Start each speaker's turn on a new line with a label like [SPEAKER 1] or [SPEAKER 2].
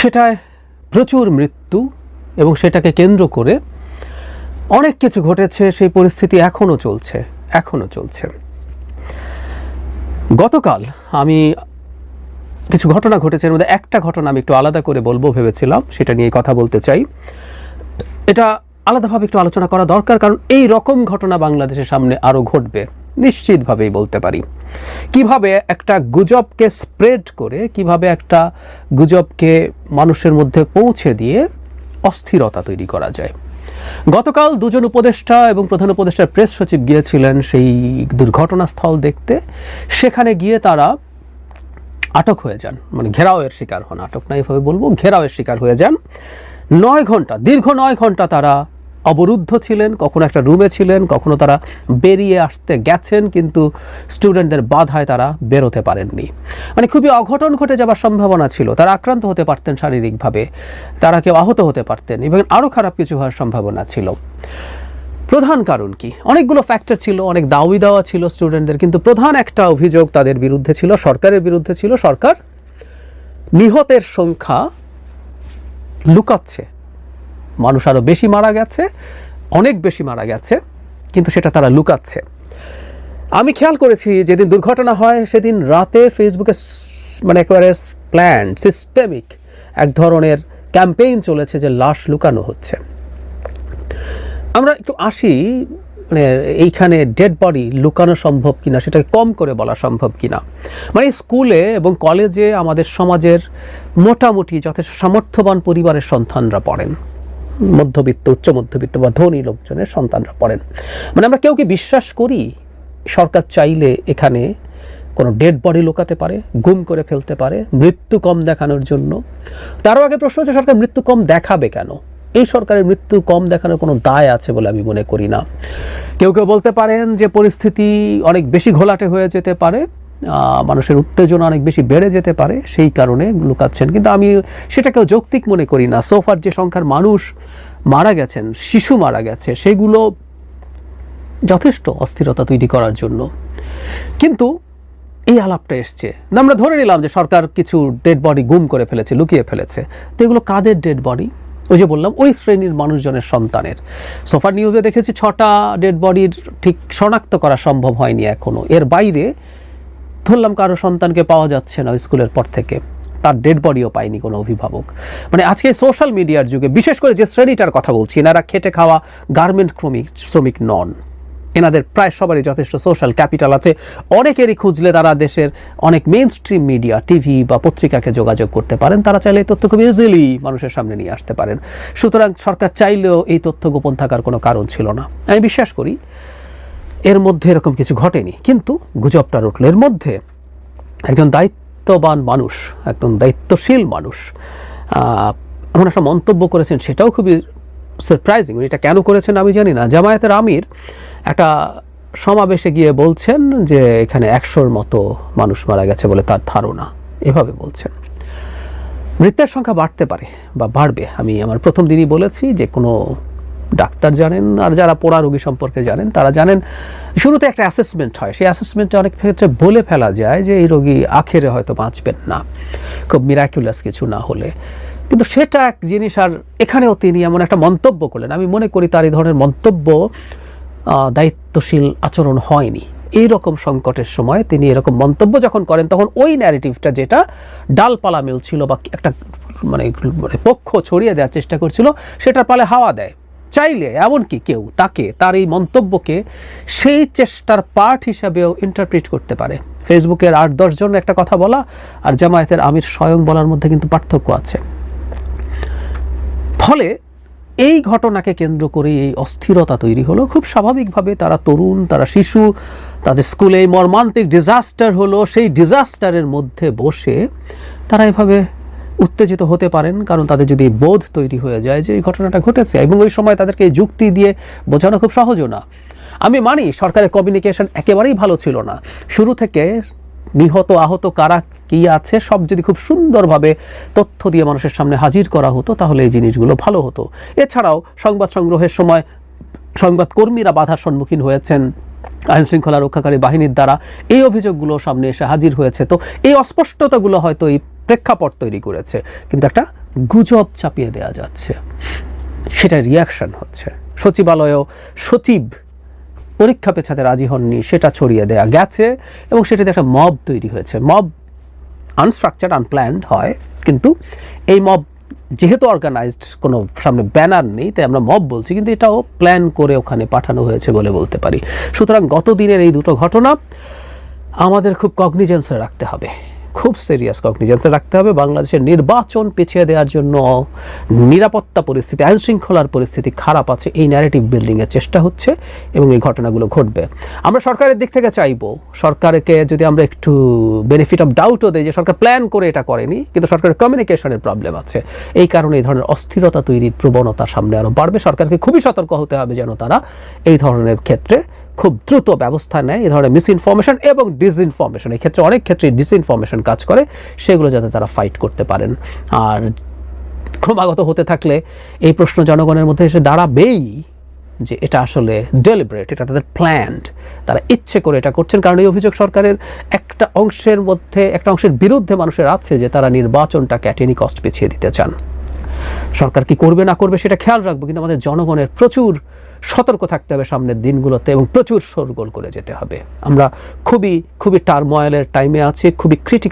[SPEAKER 1] সেটায় প্রচুর মৃত্যু এবং সেটাকে কেন্দ্র করে অনেক কিছু ঘটেছে, সেই পরিস্থিতি এখনও চলছে এখনও চলছে। গতকাল আমি কিছু ঘটনা ঘটেছে, এর মধ্যে একটা ঘটনা আমি একটু আলাদা করে বলব ভেবেছিলাম, সেটা নিয়ে কথা বলতে চাই। এটা আলাদাভাবে একটু আলোচনা করা দরকার, কারণ এই রকম ঘটনা বাংলাদেশের সামনে আরও ঘটবে। নিশ্চিতভাবেই বলতে পারি। কীভাবে একটা গুজবকে স্প্রেড করে, কীভাবে একটা গুজবকে মানুষের মধ্যে পৌঁছে দিয়ে অস্থিরতা তৈরি করা যায়। গতকাল দুজন উপদেষ্টা এবং প্রধান উপদেষ্টার প্রেস সচিব গিয়েছিলেন সেই দুর্ঘটনাস্থল দেখতে। সেখানে গিয়ে তারা আটক হয়ে যান। মানে ঘেরাওয়ের শিকার হন। আটক না এভাবে বলব, ঘেরাওয়ের শিকার হয়ে যান। নয় ঘণ্টা, দীর্ঘ নয় ঘণ্টা তারা অবরুদ্ধ ছিলেন, কখনো একটা রুমে ছিলেন, কখনো তারা বেরিয়ে আসতে গেছেন, কিন্তু স্টুডেন্টদের বাধায় তারা বেরোতে পারেননি। মানে খুবই অঘটন ঘটে যাবার সম্ভাবনা ছিল। তারা আক্রান্ত হতে পারতেন শারীরিকভাবে। তারা কেউ আহত হতে পারতেন। এবং আরও খারাপ কিছু হওয়ার সম্ভাবনা ছিল। প্রধান কারণ কি? অনেকগুলো ফ্যাক্টর ছিল, অনেক দাওয়ি দেওয়া ছিল স্টুডেন্টদের কিন্তু প্রধান একটা অভিযোগ তাদের বিরুদ্ধে ছিল, সরকারের বিরুদ্ধে ছিল, সরকার নিহতের সংখ্যা লুকাচ্ছে। মানুষ আরও বেশি মারা গেছে, অনেক বেশি মারা গেছে, কিন্তু সেটা তারা লুকাচ্ছে। আমি খেয়াল করেছি, যেদিন দুর্ঘটনা হয়, সেদিন রাতে ফেসবুকে মানে একেবারে প্ল্যান সিস্টেমিক এক ধরনের ক্যাম্পেইন চলেছে যে লাশ লুকানো হচ্ছে। আমরা একটু আসি মানে এইখানে ডেড বডি লুকানো সম্ভব কিনা, সেটাকে কম করে বলা সম্ভব কিনা। মানে স্কুলে এবং কলেজে আমাদের সমাজের মোটামুটি যথেষ্ট সামর্থ্যবান পরিবারের সন্তানরা পড়েন। মধ্যবিত্ত, উচ্চ মধ্যবিত্ত বা ধনী লোকজনের সন্তানরা পড়েন। মানে আমরা কেউ কি বিশ্বাস করি সরকার চাইলে এখানে কোনো ডেড বডি লুকাতে পারে, গুম করে ফেলতে পারে, মৃত্যু কম দেখানোর জন্য? তারও আগে প্রশ্ন হচ্ছে, সরকার মৃত্যু কম দেখাবে কেন? এই সরকারের মৃত্যু কম দেখানোর কোনো দায় আছে বলে আমি মনে করি না। কেউ কেউ বলতে পারেন যে পরিস্থিতি অনেক বেশি ঘোলাটে হয়ে যেতে পারে মানুষের উত্তেজনা অনেক বেশি বেড়ে যেতে পারে সেই কারণে লুকাচ্ছেন। কিন্তু আমি সেটাকেও যৌক্তিক মনে করি না। সোফার যে সংখ্যার মানুষ মারা গেছেন শিশু মারা গেছে সেগুলো যথেষ্ট অস্থিরতা তৈরি করার জন্য। কিন্তু এই আলাপটা এসছে। না, আমরা ধরে নিলাম যে সরকার কিছু ডেড বডি গুম করে ফেলেছে লুকিয়ে ফেলেছে। তো এগুলো কাদের ডেড বডি ওই যে বললাম ওই শ্রেণির মানুষজনের সন্তানের। সোফার নিউজে দেখেছি ছটা ডেড বডির ঠিক শনাক্ত করা সম্ভব হয়নি এখনও এর বাইরে ধরলাম কারও সন্তানকে পাওয়া যাচ্ছে না স্কুলের পর থেকে। তার ডেড বডিও পায়নি কোনো অভিভাবক। মানে আজকে সোশ্যাল মিডিয়ার যুগে, বিশেষ করে যে শ্রেণীটার কথা বলছি, এনারা খেটে খাওয়া গার্মেন্ট শ্রমিক শ্রমিক নন। এনাদের প্রায় সবারই যথেষ্ট সোশ্যাল ক্যাপিটাল আছে। অনেকেরই খুঁজলে তারা দেশের অনেক মেইন স্ট্রিম মিডিয়া টিভি বা পত্রিকাকে যোগাযোগ করতে পারেন। তারা চাইলে এই তথ্য খুব ইজিলি মানুষের সামনে নিয়ে আসতে পারেন। সুতরাং সরকার চাইলেও এই তথ্য গোপন থাকার কোনো কারণ ছিল না। আমি বিশ্বাস করি এর মধ্যে এরকম কিছু ঘটেনি। কিন্তু গুজবটা উঠল এর মধ্যে একজন দায়িত্ববান মানুষ একজন দায়িত্বশীল মানুষ এমন একটা মন্তব্য করেছেন, সেটাও খুবই সারপ্রাইজিং এটা কেন করেছেন আমি জানি না। জামায়াতের আমির একটা সমাবেশে গিয়ে বলছেন যে, এখানে একশোর মতো মানুষ মারা গেছে বলে তার ধারণা। এভাবে বলছেন। মৃত্যুর সংখ্যা বাড়তে পারে বা বাড়বে। আমি আমার প্রথম দিনই বলেছি যে, কোনো ডাক্তার জানেন আর যারা পোড়া রোগী সম্পর্কে জানেন, তারা জানেন শুরুতে একটা অ্যাসেসমেন্ট হয়। সেই অ্যাসেসমেন্টে অনেক ক্ষেত্রে বলে ফেলা যায় যে এই রোগী আখেরে হয়তো বাঁচবেন না। খুব মিরাকুলাস কিছু না হলে। কিন্তু সেটা এক জিনিস আর এখানেও তিনি এমন একটা মন্তব্য করলেন। আমি মনে করি তার এই ধরনের মন্তব্য দায়িত্বশীল আচরণ হয়নি। এই রকম সংকটের সময় তিনি এরকম মন্তব্য যখন করেন, তখন ওই ন্যারেটিভটা যেটা ডালপালা মিলছিল বা একটা মানে মানে পক্ষ ছড়িয়ে দেওয়ার চেষ্টা করছিল, সেটার পালে হাওয়া দেয়। চাইলে এমনকি কেউ তাকে, তার এই মন্তব্যকে সেই চেষ্টার পার্ট হিসাবেও ইন্টারপ্রিট করতে পারে। ফেসবুকের আট দশজন একটা কথা বলা আর জামায়াতের আমির স্বয়ং বলার মধ্যে কিন্তু পার্থক্য আছে। ফলে এই ঘটনাকে কেন্দ্র করে এই অস্থিরতা তৈরি হলো। খুব স্বাভাবিকভাবে তারা তরুণ, তারা শিশু, তাদের স্কুলে এই মর্মান্তিক ডিজাস্টার হলো। সেই ডিজাস্টারের মধ্যে বসে তারা এভাবে উত্তেজিত হতে পারেন, কারণ তাদের যদি বোধ তৈরি হয়ে যায় যে এই ঘটনাটা ঘটেছে এবং ওই সময় তাদেরকে যুক্তি দিয়ে বোঝানো খুব সহজও না। আমি মানি, সরকারের কমিউনিকেশন একেবারেই ভালো ছিল না। শুরু থেকে নিহত, আহত, কারা কি আছে, সব যদি খুব সুন্দরভাবে তথ্য দিয়ে মানুষের সামনে হাজির করা হতো, তাহলে এই জিনিসগুলো ভালো হতো। এছাড়াও সংবাদ সংগ্রহের সময় সংবাদকর্মীরা বাধার সম্মুখীন হয়েছেন আইন শৃঙ্খলা রক্ষাকারী বাহিনীর দ্বারা। এই অভিযোগগুলো সামনে এসে হাজির হয়েছে। তো এই অস্পষ্টতাগুলো হয়তো এই প্রেক্ষাপট তৈরি করেছে, কিন্তু একটা গুজব চাপিয়ে দেওয়া যাচ্ছে। সেটা রিয়াকশন হচ্ছে। সচিবালয়েও সচিব পরীক্ষা পেছাতে রাজি হননি, সেটা ছড়িয়ে দেয়া গেছে এবং সেটাতে একটা মব তৈরি হয়েছে। মব আনস্ট্রাকচার আনপ্ল্যান্ড হয়, কিন্তু এই মব যেহেতু অর্গানাইজড কোনো সামনে ব্যানার নেই, তাই আমরা মব বলছি, কিন্তু এটাও প্ল্যান করে ওখানে পাঠানো হয়েছে বলে বলতে পারি। সুতরাং গত দিনের এই দুটো ঘটনা আমাদের খুব কগনিজেন্সে রাখতে হবে। খুব সিরিয়াস কগনিজেন্সে রাখতে হবে। বাংলাদেশের নির্বাচন পিছিয়ে দেওয়ার জন্য নিরাপত্তা পরিস্থিতি আইন শৃঙ্খলার পরিস্থিতি খারাপ আছে। এই ন্যারেটিভ বিল্ডিংয়ের চেষ্টা হচ্ছে এবং এই ঘটনাগুলো ঘটবে। আমরা সরকারের দিক থেকে চাইব, সরকারকে যদি আমরা একটু বেনিফিট অফ ডাউটও দিই যে সরকার প্ল্যান করে এটা করেনি, কিন্তু সরকারের কমিউনিকেশনের প্রবলেম আছে। এই কারণে এই ধরনের অস্থিরতা তৈরির প্রবণতা সামনে আরও বাড়বে। সরকারকে খুবই সতর্ক হতে হবে যেন তারা এই ধরনের ক্ষেত্রে খুব দ্রুত ব্যবস্থা নেয় এই ধরনের মিসইনফরমেশন এবং ডিসইনফরমেশন এই ক্ষেত্রে অনেক ক্ষেত্রে ডিসইনফরমেশন কাজ করে, সেগুলো যাতে তারা ফাইট করতে পারেন। আর ক্রমাগত হতে থাকলে এই প্রশ্ন জনগণের মধ্যে এসে দাঁড়াবেই যে এটা আসলে ডেলিবারেট এটা তাদের প্ল্যান্ড তারা ইচ্ছে করে এটা করছেন, কারণ এই অভিযোগ সরকারের একটা অংশের মধ্যে, একটা অংশের বিরুদ্ধে মানুষের আছে যে তারা নির্বাচনটা ক্যাটেনি কস্ট পিছিয়ে দিতে চান। সরকার কি করবে না করবে সেটা খেয়াল রাখব, কিন্তু আমাদের জনগণের প্রচুর সতর্ক থাকতে হবে সামনের দিনগুলোতে এবং প্রচুর শোরগোল করে যেতে হবে। আমরা খুবই খুবই টার্ময়েলের টাইমে আছি, খুবই ক্রিটিক্যাল